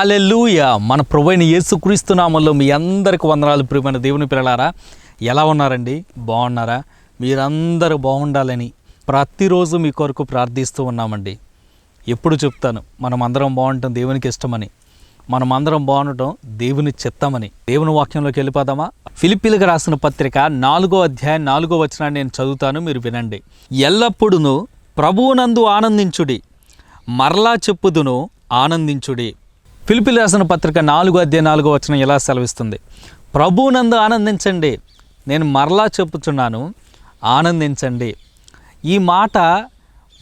Hallelujah మన ప్రభువైన యేసుక్రీస్తు నామంలో మీ అందరికి వందనాలు. ప్రియమైన దేవుని పిల్లలారా ఎలా ఉన్నారండి? బాగున్నారా? మీరందరూ బాగుండాలని ప్రతిరోజు మీ కొరకు ప్రార్థిస్తూ ఉన్నామండి. ఎప్పుడు చెప్తాను మనం అందరం బాగుంటాం దేవునికి ఇష్టమని. మనం అందరం బాగుండటం దేవుని చెత్తమని. దేవుని వాక్యంలోకి వెళ్ళిపోదామా? ఫిలిపిలకు రాసిన పత్రిక నాలుగో అధ్యాయం నాలుగో వచనాన్ని నేను చదువుతాను మీరు వినండి. ఎల్లప్పుడూ ప్రభువునందు ఆనందించుడి మరలా చెప్పుదును ఆనందించుడి. పిలిపిలి రాసిన పత్రిక నాలుగో అధ్యయ నాలుగో వచ్చిన ఎలా సెలవిస్తుంది? ప్రభునందు ఆనందించండి. నేను మరలా చెప్పుచున్నాను ఆనందించండి. ఈ మాట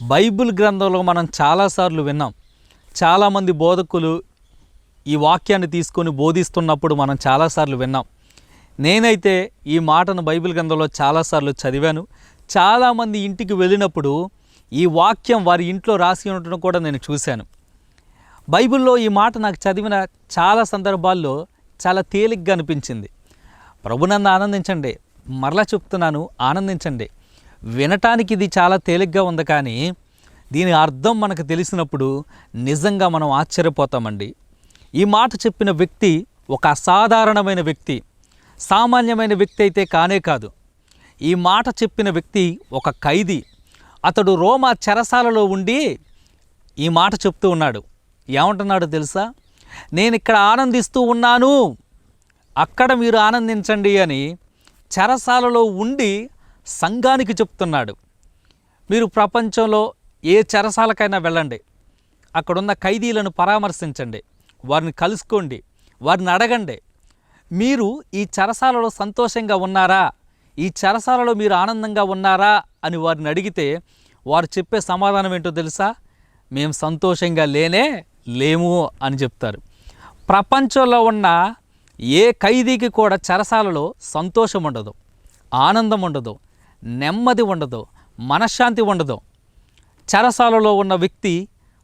బైబిల్ గ్రంథంలో మనం చాలాసార్లు విన్నాం. చాలామంది బోధకులు ఈ వాక్యాన్ని తీసుకొని బోధిస్తున్నప్పుడు మనం చాలాసార్లు విన్నాం. నేనైతే ఈ మాటను బైబిల్ గ్రంథంలో చాలాసార్లు చదివాను. చాలామంది ఇంటికి వెళ్ళినప్పుడు ఈ వాక్యం వారి ఇంట్లో రాసి ఉండటం కూడా నేను చూశాను. బైబిల్లో ఈ మాట నాకు చదివిన చాలా సందర్భాల్లో చాలా తేలిగ్గా అనిపించింది. ప్రభునందు ఆనందించండి. మరలా చెప్తున్నాను ఆనందించండి. వినటానికి ఇది చాలా తేలిగ్గా ఉంది కానీ దీని అర్థం మనకు తెలిసినప్పుడు నిజంగా మనం ఆశ్చర్యపోతామండి. ఈ మాట చెప్పిన వ్యక్తి ఒక అసాధారణమైన వ్యక్తి. సామాన్యమైన వ్యక్తి అయితే కానే కాదు. ఈ మాట చెప్పిన వ్యక్తి ఒక ఖైదీ. అతడు రోమా చెరసాలలో ఉండి ఈ మాట చెప్తూ ఉన్నాడు. ఏమంటున్నాడు తెలుసా? నేను ఇక్కడ ఆనందిస్తూ ఉన్నాను. అక్కడ మీరు ఆనందించండి అని చెరసాలలో ఉండి సంఘానికి చెప్తున్నాడు. మీరు ప్రపంచంలో ఏ చెరసాలకైనా వెళ్ళండి. అక్కడున్న ఖైదీలను పరామర్శించండి. వారిని కలుసుకోండి. వారిని అడగండి. మీరు ఈ చెరసాలలో సంతోషంగా ఉన్నారా? ఈ చెరసాలలో మీరు ఆనందంగా ఉన్నారా? అని వారిని అడిగితే వారు చెప్పే సమాధానం ఏంటో తెలుసా? మేము సంతోషంగా లేనే లేము అని చెప్తారు. ప్రపంచంలో ఉన్న ఏ ఖైదీకి కూడా చెరసాలలో సంతోషం ఉండదు ఆనందం ఉండదు నెమ్మది ఉండదు మనశ్శాంతి ఉండదు. చెరసాలలో ఉన్న వ్యక్తి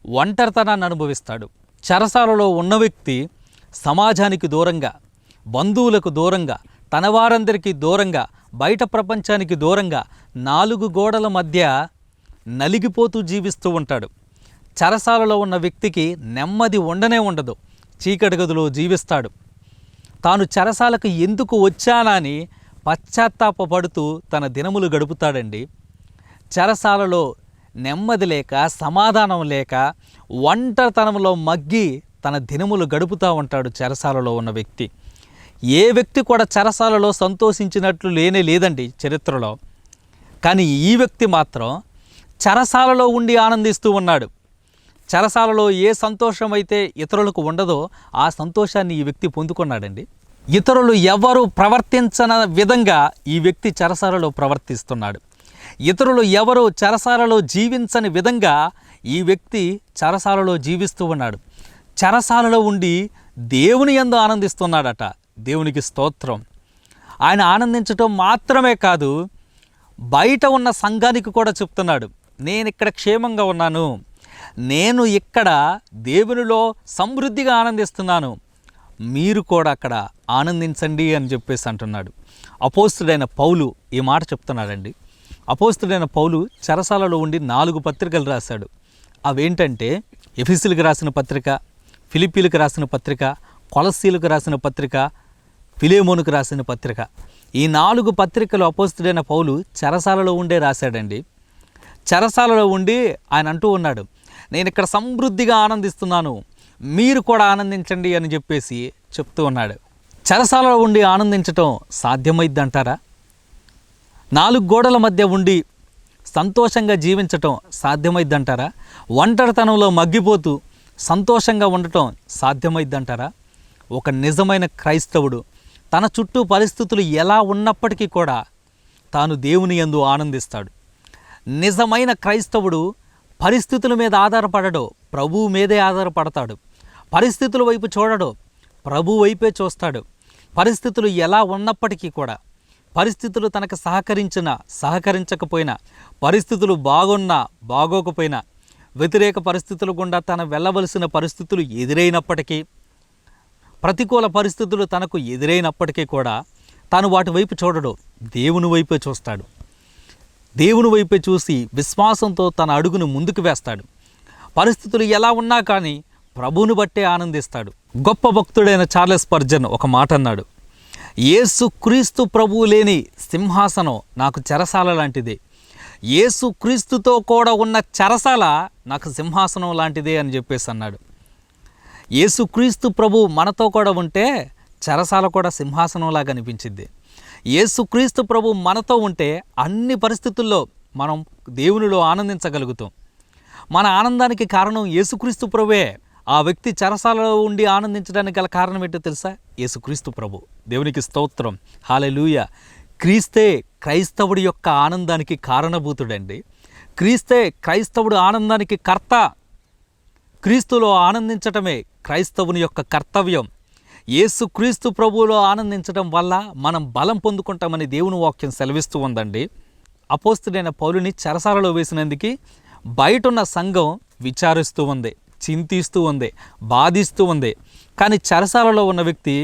ఒంటరితనాన్ని అనుభవిస్తాడు. చెరసాలలో ఉన్న వ్యక్తి సమాజానికి దూరంగా బంధువులకు దూరంగా తన వారందరికీ దూరంగా బయట ప్రపంచానికి దూరంగా నాలుగు గోడల మధ్య నలిగిపోతూ జీవిస్తూ ఉంటాడు. చెరసాలలో ఉన్న వ్యక్తికి నెమ్మది ఉండనే ఉండదు. చీకటి గదిలో జీవిస్తాడు. తాను చెరసాలకు ఎందుకు వచ్చానని పశ్చాత్తాపడుతూ తన దినములు గడుపుతాడండి. చెరసాలలో నెమ్మది లేక సమాధానం లేక ఒంటరితనంలో మగ్గి తన దినములు గడుపుతూ ఉంటాడు చెరసాలలో ఉన్న వ్యక్తి. ఏ వ్యక్తి కూడా చెరసాలలో సంతోషించినట్లు లేనే లేదండి చరిత్రలో. కానీ ఈ వ్యక్తి మాత్రం చెరసాలలో ఉండి ఆనందిస్తూ ఉన్నాడు. చరసాలలో ఏ సంతోషం అయితే ఇతరులకు ఉండదో ఆ సంతోషాన్ని ఈ వ్యక్తి పొందుకున్నాడండి. ఇతరులు ఎవరు ప్రవర్తించన విధంగా ఈ వ్యక్తి చరసాలలో ప్రవర్తిస్తున్నాడు. ఇతరులు ఎవరు చరసాలలో జీవించని విధంగా ఈ వ్యక్తి చరసాలలో జీవిస్తూ ఉన్నాడు. చరసాలలో ఉండి దేవుని ఎందు ఆనందిస్తున్నాడట. దేవునికి స్తోత్రం. ఆయన ఆనందించటం మాత్రమే కాదు బయట ఉన్న సంఘానికి కూడా చెప్తున్నాడు. నేను ఇక్కడ క్షేమంగా ఉన్నాను. నేను ఇక్కడ దేవునిలో సమృద్ధిగా ఆనందిస్తున్నాను. మీరు కూడా అక్కడ ఆనందించండి అని చెప్పేసి అంటున్నాడు. అపోస్తుడైన పౌలు ఈ మాట చెప్తున్నాడండి. అపోస్తుడైన పౌలు చెరసాలలో ఉండి నాలుగు పత్రికలు రాశాడు. అవేంటంటే ఎఫిసిలకు రాసిన పత్రిక ఫిలిపీలకు రాసిన పత్రిక కొలసీలకు రాసిన పత్రిక ఫిలేమోనుకు రాసిన పత్రిక. ఈ నాలుగు పత్రికలు అపోస్తుడైన పౌలు చెరసాలలో ఉండే రాశాడండి. చెరసాలలో ఉండి ఆయన అంటూ ఉన్నాడు. నేను ఇక్కడ సమృద్ధిగా ఆనందిస్తున్నాను. మీరు కూడా ఆనందించండి అని చెప్పేసి చెప్తూ ఉన్నాడు. చెరసాలలో ఉండి ఆనందించటం సాధ్యమైద్ది అంటారా నాలుగు గోడల మధ్య ఉండి సంతోషంగా జీవించటం సాధ్యమైద్దంటారా ఒంటరితనంలో మగ్గిపోతూ సంతోషంగా ఉండటం సాధ్యమైద్దంటారా ఒక నిజమైన క్రైస్తవుడు తన చుట్టూ పరిస్థితులు ఎలా ఉన్నప్పటికీ కూడా తాను దేవుని ఎందు ఆనందిస్తాడు. నిజమైన క్రైస్తవుడు పరిస్థితుల మీద ఆధారపడడు ప్రభువు మీదే ఆధారపడతాడు. పరిస్థితుల వైపు చూడడు ప్రభు వైపే చూస్తాడు. పరిస్థితులు ఎలా ఉన్నప్పటికీ కూడా పరిస్థితులు తనకు సహకరించినా సహకరించకపోయినా పరిస్థితులు బాగున్నా బాగోకపోయినా వ్యతిరేక పరిస్థితుల గుండా తన వెళ్ళవలసిన పరిస్థితులు ఎదురైనప్పటికీ ప్రతికూల పరిస్థితులు తనకు ఎదురైనప్పటికీ కూడా తాను వాటి వైపు చూడడు దేవుని వైపే చూస్తాడు. దేవుని వైపే చూసి విశ్వాసంతో తన అడుగును ముందుకు వేస్తాడు. పరిస్థితులు ఎలా ఉన్నా కానీ ప్రభువును బట్టే ఆనందిస్తాడు. గొప్ప భక్తుడైన చార్లెస్ పర్జన్ ఒక మాట అన్నాడు. ఏసు క్రీస్తు ప్రభువు లేని సింహాసనం నాకు చెరసాల లాంటిదే. ఏసు క్రీస్తుతో కూడా ఉన్న చెరసాల నాకు సింహాసనం లాంటిదే అని చెప్పేసి అన్నాడు. ఏసుక్రీస్తు ప్రభు మనతో కూడా ఉంటే చెరసాల కూడా సింహాసనంలాగా అనిపించింది యేసుక్రీస్తు ప్రభు మనతో ఉంటే అన్ని పరిస్థితుల్లో మనం దేవునిలో ఆనందించగలుగుతాం. మన ఆనందానికి కారణం యేసుక్రీస్తు ప్రభువే. ఆ వ్యక్తి చెరసాలలో ఉండి ఆనందించడానికి గల కారణం ఏంటో తెలుసా? యేసుక్రీస్తు ప్రభు. దేవునికి స్తోత్రం. హాలెలూయ. క్రీస్తే క్రైస్తవుడి యొక్క ఆనందానికి కారణభూతుడండి. క్రీస్తే క్రైస్తవుడు ఆనందానికి కర్త. క్రీస్తులో ఆనందించటమే క్రైస్తవుని యొక్క కర్తవ్యం. యేసుక్రీస్తు ప్రభువులో ఆనందించడం వల్ల మనం బలం పొందుకుంటామని దేవుని వాక్యం సెలవిస్తూ ఉందండి. అపోస్తుడైన పౌలుని చెరసాలలో వేసినందుకు బయటున్న సంఘం విచారిస్తూ ఉంది చింతిస్తూ ఉంది బాధిస్తూ ఉంది. కానీ చెరసాలలో ఉన్న వ్యక్తి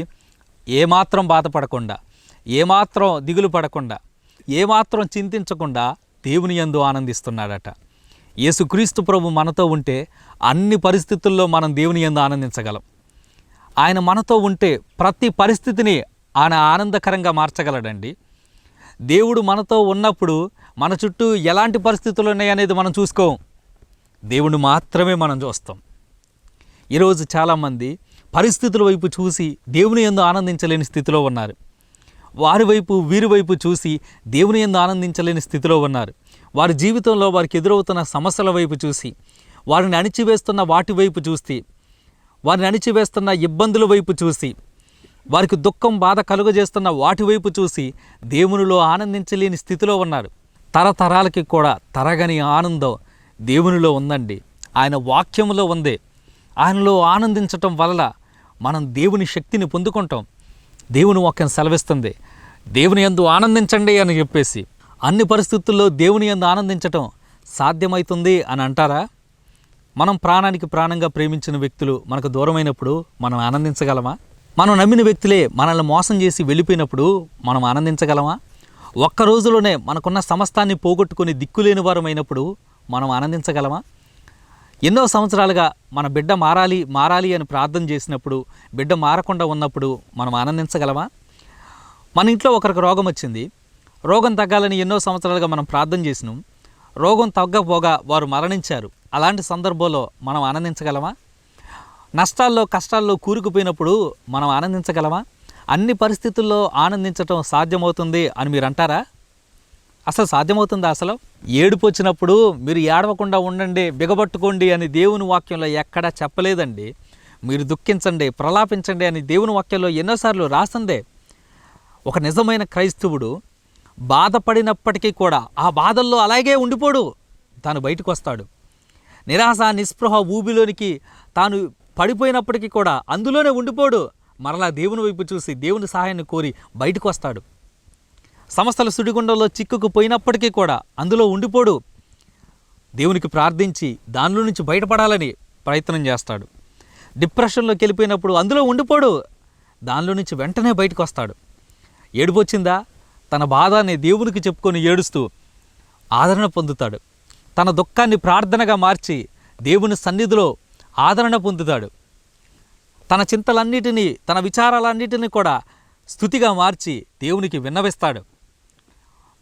ఏమాత్రం బాధపడకుండా ఏమాత్రం దిగులు పడకుండా ఏమాత్రం చింతించకుండా దేవుని యందు ఆనందిస్తున్నాడట. యేసుక్రీస్తు ప్రభు మనతో ఉంటే అన్ని పరిస్థితుల్లో మనం దేవుని యందు ఆనందించగలం. ఆయన మనతో ఉంటే ప్రతి పరిస్థితిని ఆయన ఆనందకరంగా మార్చగలడండి. దేవుడు మనతో ఉన్నప్పుడు మన చుట్టూ ఎలాంటి పరిస్థితులు ఉన్నాయనేది మనం చూసుకోం. దేవుడు మాత్రమే మనం చూస్తాం. ఈరోజు చాలామంది పరిస్థితుల వైపు చూసి దేవుని ఎందు ఆనందించలేని స్థితిలో ఉన్నారు. వారి వైపు వీరి వైపు చూసి దేవుని ఎందు ఆనందించలేని స్థితిలో ఉన్నారు. వారి జీవితంలో వారికి ఎదురవుతున్న సమస్యల వైపు చూసి వారిని అణిచివేస్తున్న వాటి వైపు చూస్తే వారిని అణిచివేస్తున్న ఇబ్బందుల వైపు చూసి వారికి దుఃఖం బాధ కలుగజేస్తున్న వాటి వైపు చూసి దేవునిలో ఆనందించలేని స్థితిలో ఉన్నారు. తరతరాలకి కూడా తరగని ఆనందం దేవునిలో ఉందండి. ఆయన వాక్యంలో ఉంది. ఆయనలో ఆనందించటం వల్ల మనం దేవుని శక్తిని పొందుకుంటాం. దేవుని వాక్యం సెలవిస్తుంది. దేవుని ఎందు ఆనందించండి అని చెప్పేసి. అన్ని పరిస్థితుల్లో దేవుని యందు ఆనందించటం సాధ్యమవుతుంది అని అంటారా? మనం ప్రాణానికి ప్రాణంగా ప్రేమించిన వ్యక్తులు మనకు దూరమైనప్పుడు మనం ఆనందించగలమా? మనం నమ్మిన వ్యక్తులే మనల్ని మోసం చేసి వెళ్ళిపోయినప్పుడు మనం ఆనందించగలమా? ఒక్క రోజులోనే మనకున్న సమస్తాన్ని పోగొట్టుకుని దిక్కులేని వారమైనప్పుడు మనం ఆనందించగలమా? ఎన్నో సంవత్సరాలుగా మన బిడ్డ మారాలి మారాలి అని ప్రార్థన చేసినప్పుడు బిడ్డ మారకుండా ఉన్నప్పుడు మనం ఆనందించగలమా? మన ఇంట్లో ఒకరికి రోగం వచ్చింది. రోగం తగ్గాలని ఎన్నో సంవత్సరాలుగా మనం ప్రార్థన చేసినాం. రోగం తగ్గపోగా వారు మరణించారు. అలాంటి సందర్భంలో మనం ఆనందించగలమా? నష్టాల్లో కష్టాల్లో కూరుకుపోయినప్పుడు మనం ఆనందించగలమా? అన్ని పరిస్థితుల్లో ఆనందించటం సాధ్యమవుతుంది అని మీరు అంటారా? అసలు సాధ్యమవుతుందా అసలు? ఏడుపు వచ్చినప్పుడు మీరు ఏడవకుండా ఉండండి బిగబట్టుకోండి అని దేవుని వాక్యంలో ఎక్కడా చెప్పలేదండి. మీరు దుఃఖించండి ప్రలాపించండి అని దేవుని వాక్యంలో ఎన్నోసార్లు రాసిందే. ఒక నిజమైన క్రైస్తవుడు బాధపడినప్పటికీ కూడా ఆ బాధల్లో అలాగే ఉండిపోడు. తాను బయటకు వస్తాడు నిరాశ నిస్పృహ ఊబిలోనికి తాను పడిపోయినప్పటికీ కూడా అందులోనే ఉండిపోడు. మరలా దేవుని వైపు చూసి దేవుని సహాయాన్ని కోరి బయటకు వస్తాడు సమస్తల సుడిగుండంలో చిక్కుకుపోయినప్పటికీ కూడా అందులో ఉండిపోడు. దేవునికి ప్రార్థించి దానిలో నుంచి బయటపడాలని ప్రయత్నం చేస్తాడు. డిప్రెషన్లోకి వెళ్ళిపోయినప్పుడు అందులో ఉండిపోడు. దానిలో నుంచి వెంటనే బయటకు వస్తాడు ఏడుపు వచ్చిందా? తన బాధని దేవునికి చెప్పుకొని ఏడుస్తూ ఆదరణ పొందుతాడు. తన దుఃఖాన్ని ప్రార్థనగా మార్చి దేవుని సన్నిధిలో ఆదరణ పొందుతాడు. తన చింతలన్నిటినీ తన విచారాలన్నిటినీ కూడా స్థుతిగా మార్చి దేవునికి విన్నవిస్తాడు.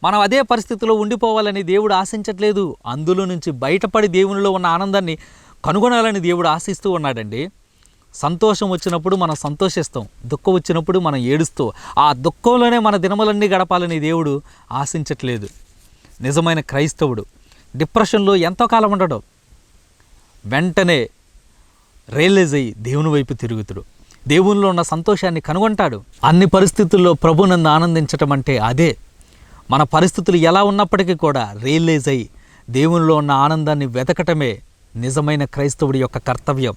మనం అదే పరిస్థితిలో ఉండిపోవాలని దేవుడు ఆశించట్లేదు. అందులో నుంచి బయటపడి దేవునిలో ఉన్న ఆనందాన్ని కనుగొనాలని దేవుడు ఆశిస్తూ ఉన్నాడండి. సంతోషం వచ్చినప్పుడు మనం సంతోషిస్తాం దుఃఖం వచ్చినప్పుడు మనం ఏడుస్తూ. ఆ దుఃఖంలోనే మన దినములన్నీ గడపాలని దేవుడు ఆశించట్లేదు. నిజమైన క్రైస్తవుడు. డిప్రెషన్లో ఎంతో కాలం ఉండడు. వెంటనే రియలైజ్ అయ్యి దేవుని వైపు తిరుగుతుడు. దేవునిలో ఉన్న సంతోషాన్ని కనుగొంటాడు. అన్ని పరిస్థితుల్లో ప్రభు నన్ను ఆనందించటం అంటే అదే. మన పరిస్థితులు ఎలా ఉన్నప్పటికీ కూడా రియలైజ్ అయ్యి దేవునిలో ఉన్న ఆనందాన్ని వెతకటమే నిజమైన క్రైస్తవుడి యొక్క కర్తవ్యం.